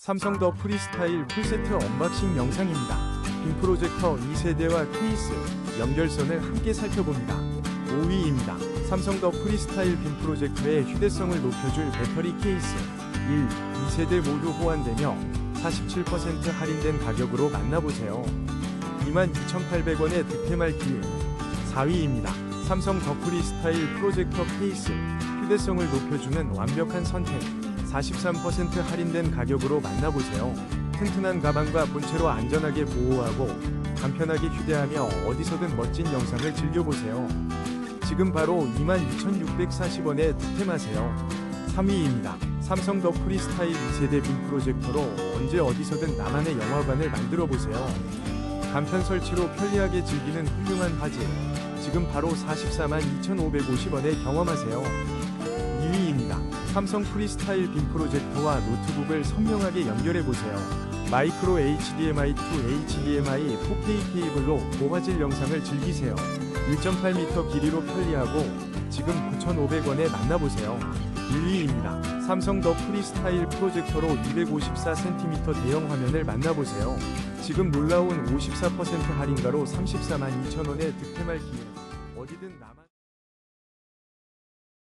삼성 더 프리스타일 풀세트 언박싱 영상입니다. 빔 프로젝터 2세대와 케이스, 연결선을 함께 살펴봅니다. 5위입니다. 삼성 더 프리스타일 빔 프로젝터의 휴대성을 높여줄 배터리 케이스 1, 2세대 모두 호환되며 47% 할인된 가격으로 만나보세요. 22,800원의 득템할 기회 4위입니다. 삼성 더 프리스타일 프로젝터 케이스 휴대성을 높여주는 완벽한 선택 43% 할인된 가격으로 만나보세요. 튼튼한 가방과 본체로 안전하게 보호하고 간편하게 휴대하며 어디서든 멋진 영상을 즐겨보세요. 지금 바로 26,640원에 득템하세요. 3위입니다. 삼성 더 프리스타일 2세대 빔 프로젝터로 언제 어디서든 나만의 영화관을 만들어 보세요. 간편 설치로 편리하게 즐기는 훌륭한 화질. 지금 바로 44만 2,550원에 경험하세요. 2위입니다. 삼성 프리스타일 빔 프로젝터와 노트북을 선명하게 연결해 보세요. 마이크로 HDMI to HDMI 4K 케이블로 고화질 영상을 즐기세요. 1.8m 길이로 편리하고 지금 9,500원에 만나보세요. 1위입니다. 삼성 더 프리스타일 프로젝터로 254cm 대형 화면을 만나보세요. 지금 놀라운 54% 할인가로 34만 2천원에 득템할 기회. 어디든 남아